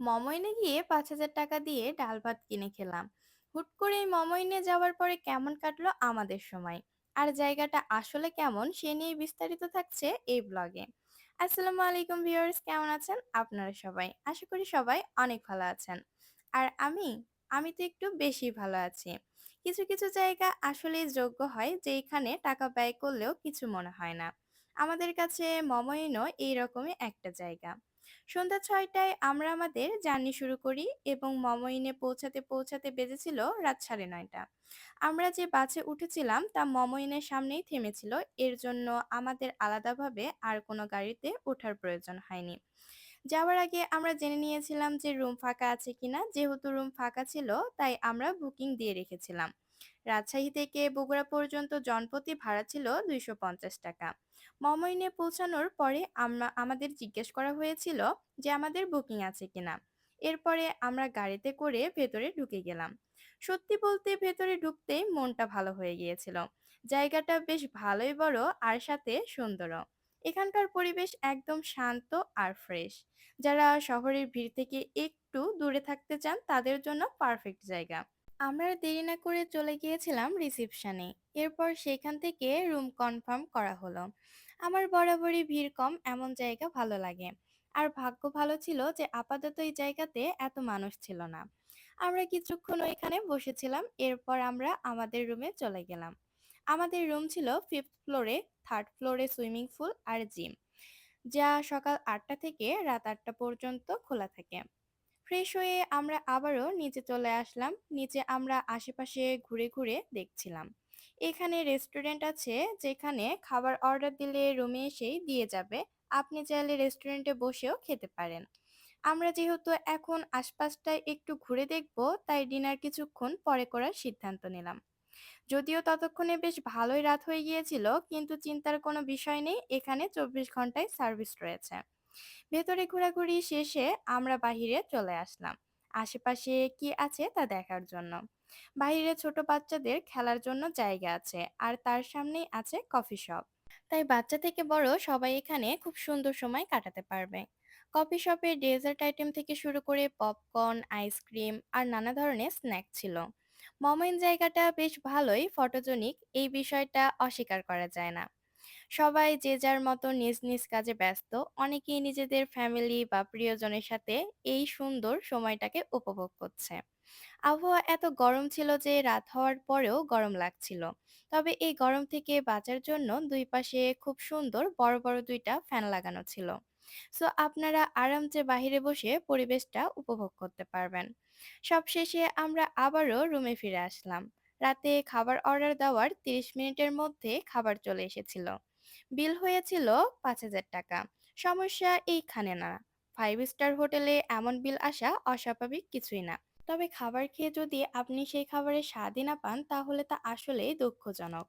মমইনে গিয়ে পাঁচ হাজার টাকা দিয়ে ডাল ভাত কিনে খেলাম। হুট করে মমইনে যাওয়ার পরে কেমন কাটলো আমাদের সময়? আর জায়গাটা আসলে কেমন সে নিয়ে বিস্তারিত থাকছে এই ব্লগে। আসসালামু আলাইকুম ভিউয়ার্স, কেমন আছেন? আপনারা সবাই? আশা করি সবাই অনেক ভালো আছেন। আর আমি আমি তো একটু বেশি ভালো আছি। কিছু কিছু জায়গা আসলেই যোগ্য হয় যে এখানে টাকা ব্যয় করলেও কিছু মনে হয় না। আমাদের কাছে মমইনও এইরকমই একটা জায়গা। সন্ধ্যা ছয়টায় আমরা আমাদের জার্নি শুরু করি এবং মমইনে পৌঁছাতে পৌঁছাতে বেজেছিল রাত সাড়ে নয়টা। আমরা যে বাসে উঠেছিলাম তা মমইনের সামনেই থেমেছিল, এর জন্য আমাদের আলাদাভাবে আর কোনো গাড়িতে ওঠার প্রয়োজন হয়নি। যাওয়ার আগে আমরা জেনে নিয়েছিলাম যে রুম ফাঁকা আছে কিনা, যেহেতু রুম ফাঁকা ছিল তাই আমরা বুকিং দিয়ে রেখেছিলাম। রাজশাহী থেকে বগুড়া পর্যন্ত জনপ্রতি ভাড়া ছিল দুইশো পঞ্চাশ টাকা। মমইনে পৌঁছানোর পরে আমরা আমাদের জিজ্ঞেস করা হয়েছিল যে আমাদের বুকিং আছে কিনা। এরপরে আমরা গাড়িতে করে ভেতরে ঢুকে গেলাম। সত্যি বলতে ভেতরে ঢুকতেই মনটা ভালো হয়ে গিয়েছিল। জায়গাটা বেশ ভালোই বড় আর সাথে সুন্দরও। এখানকার পরিবেশ একদম শান্ত আর ফ্রেশ। যারা শহরের ভিড় থেকে একটু দূরে থাকতে চান তাদের জন্য পারফেক্ট জায়গা। আমরা দেরি না করে চলে গিয়েছিলাম রিসিপশনে। এরপর সেখান থেকে রুম কনফার্ম করা হলো। আমার বরাবরই ভিড় কম, এমন জায়গা ভালো লাগে। আর ভাগ্য ভালো ছিল যে আপাতত এই জায়গাতে এত মানুষ ছিল না। আমরা কিছুক্ষণ ওইখানে বসেছিলাম, এরপর আমরা আমাদের রুমে চলে গেলাম। আমাদের রুম ছিল ফিফথ ফ্লোরে থার্ড ফ্লোরে সুইমিং পুল আর জিম যা সকাল আটটা থেকে রাত আটটা পর্যন্ত খোলা থাকে। ফ্রেশ হয়ে আমরা আবারও নিচে চলে আসলাম। নিচে আমরা আশেপাশে ঘুরে ঘুরে দেখছিলাম। এখানে রেস্টুরেন্ট আছে যেখানে খাবার অর্ডার দিলে রুমে এসেই দিয়ে যাবে। আপনি চাইলে রেস্টুরেন্টে বসেও খেতে পারেন। আমরা যেহেতু এখন আশপাশটায় একটু ঘুরে দেখব, তাই ডিনার কিছুক্ষণ পরে করার সিদ্ধান্ত নিলাম। যদিও ততক্ষণে বেশ ভালোই রাত হয়ে গিয়েছিল, কিন্তু চিন্তার কোনো বিষয় নেই। এখানে চব্বিশ ঘন্টায় সার্ভিস রয়েছে। ভেতরে ঘোরাঘুরি শেষে আমরা বাহিরে চলে আসলাম। আশেপাশে কি আছে তা দেখার জন্য। বাইরে ছোট বাচ্চাদের খেলার জন্য জায়গা আছে আর তার সামনেই আছে কফি শপ। তাই বাচ্চা থেকে বড় সবাই এখানে খুব সুন্দর সময় কাটাতে পারবে। কফি শপে ডেজার্ট আইটেম থেকে শুরু করে পপকর্ন, আইসক্রিম আর নানা ধরনের স্ন্যাক ছিল। মমিন জায়গাটা বেশ ভালোই ফটোজনিক, এই বিষয়টা অস্বীকার করা যায় না। সবাই যে যার মতো নিজ নিজ কাজে ব্যস্ত, অনেকেই নিজেদের ফ্যামিলি বা প্রিয়জনের সাথে এই সুন্দর সময়টাকে উপভোগ করছে। আবহাওয়া এত গরম ছিল যে রাত হওয়ার পরেও গরম লাগছিল। তবে এই গরম থেকে বাঁচার জন্য দুই পাশে খুব সুন্দর বড় বড় দুইটা ফ্যান লাগানো ছিল। সো আপনারা আরামসে বাহিরে বসে পরিবেশটা উপভোগ করতে পারবেন। সবশেষে আমরা আবারও রুমে ফিরে আসলাম। রাতে খাবার অর্ডার দেওয়ার তিরিশ মিনিটের মধ্যে খাবার চলে এসেছিল। বিল হয়েছিল পাঁচ হাজার টাকা। সমস্যা এইখানে না। ফাইভ স্টার হোটেলে এমন বিল আসা অস্বাভাবিক কিছুই না। তবে খাবার খেয়ে যদি আপনি সেই খাবারের স্বাদই না পান, তাহলে তা আসলেই দুঃখজনক।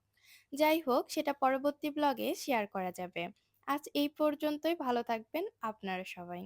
যাই হোক, সেটা পরবর্তী ব্লগে শেয়ার করা যাবে। আজ এই পর্যন্তই। ভালো থাকবেন আপনারা সবাই।